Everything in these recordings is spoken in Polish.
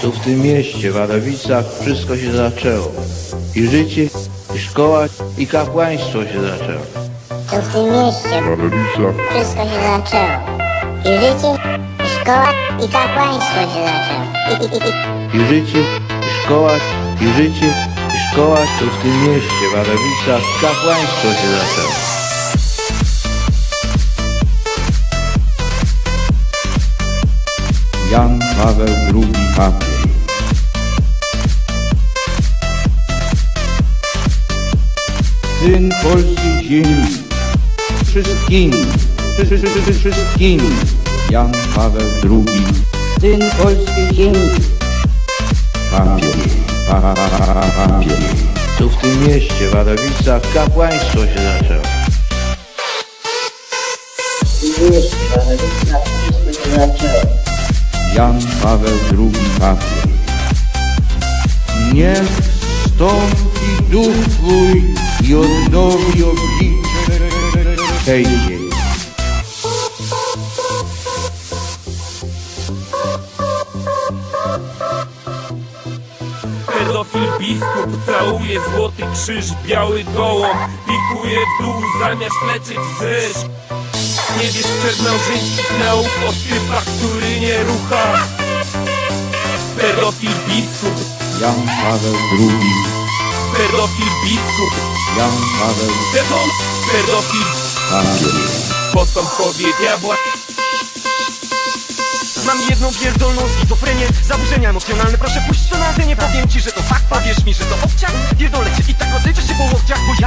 Tu w tym mieście, w Adowicach, wszystko się zaczęło. I życie, i szkoła, i kapłaństwo się zaczęło. Tu w tym mieście wszystko się zaczęło. I życie, i szkoła, i kapłaństwo się zaczęło. I, i, i, I życie, i szkoła, i życie, i szkoła, tu w tym mieście, w Adowicach, kapłaństwo się zaczęło. Paweł II papież. Syn polskiej ziemi, wszystkimi, wszy- wszy- wszy- wszy- wszystkimi. Jan Paweł II, syn polskiej ziemi, papież, pa- pa- pa- pa- papież. Tu w tym mieście, w Adowicach, kapłaństwo się zaczęło. mieście, w Adowicach wszystko się zaczęło. Jan Paweł II papież. Niech stąpi duch Twój i odnowi oblicze tej ziemi. Pedofil biskup całuje złoty krzyż, biały gołąb pikuje w dół zamiast leczyć wzryż. Nie wiesz czernaużyńskich nauk o typach, który nie rucha. Pedofil biskup, Jan Paweł II, pedofil biskup, Jan Paweł demon, pedofil. Papież. postępowie diabła. Mam jedną pierdolną schizofrenię Zaburzenia emocjonalne, proszę puść to na antenie. Powiem ci, że to fakt, powiesz mi, że to obciach Pierdolę cię i tak rozejdziesz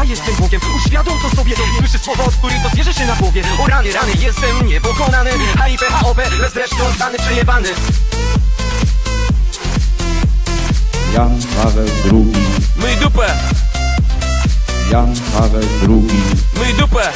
jestem Bogiem, uświadom to sobie Słyszę słowa, od których to zwierzę się na głowie. O rany, rany, jestem niepokonany. HIP, HOP, bez zresztą stany przejebany. Jan Paweł II, Myj dupę, Jan Paweł II, myj dupę,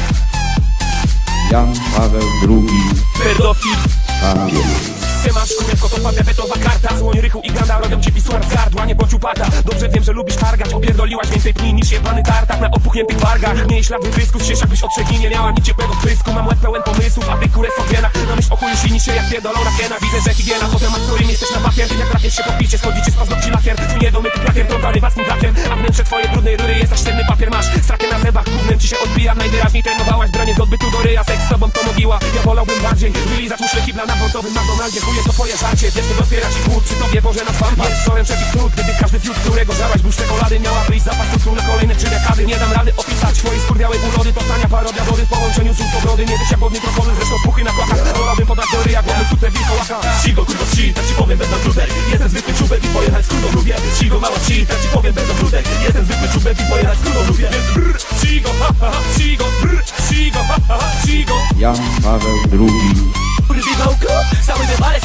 Jan Paweł II pedofil. Papież. Siemasz kurewko, to pawia karta. Słoń, rychu i ganda robią ci pisuar z gardła Nie bądź upata, dobrze wiem, że lubisz targać Opierdoliłaś więcej pni niż jebany tartak Na opuchniętych wargach. Miej ślad wytrysków, siesz jakbyś od trzech dni nie miała nic ciepłego w prysku Mam łeb pełen pomysłów, a ty kurę sobiena Na myśl o chuju silni się jak pierdolona hiena Widzę, że higiena, to temat, którym jesteś na papier Jak trafisz się po picie, schodzi ci z paznokci lakier Twój niedomyty plakier, drogany własnym brakiem A wnętrze twojej brudnej rury jest aż sztywny papier. Masz strakę na zębach, gównem ci się odbija Najwyraźniej? Trenowałaś bronię z odbytu do ryja Seks z tobą to mogiła, ja wolałbym bardziej Wylizać muszle kibla na portowym McDonaldzie. Chuje to twoje żarcie, wiesz, to otwiera ci głód Przy tobie Boże nas wam jest. wzorem wszelkich trud. Gdyby każdy fiut, którego żarłaś był z czekolady Miała wyjść zapas cukru na kolejne trzy dekady. Nie dam rady opisać twojej skurwiałej urody. To tania parodia wody w połączeniu z pogrody Nie jak wodny krokodyl, zresztą spuchy na płachach Wolałbym podać do ryja, głowny sutę wilkołaka Sigo, kurwa, si, tak ci powiem bez ogródek Jestem zwykły czubek i pojechać Sigo, mała tak ci powiem bez ogródek Jestem zwykły czubek i pojechać kurwą lubię. Więc brr, sigo, ha, ha, ha, sigo, brr, sigo, ha, ha, ha, sigo Jan Paweł II, Kurwiwałko, cały wywalec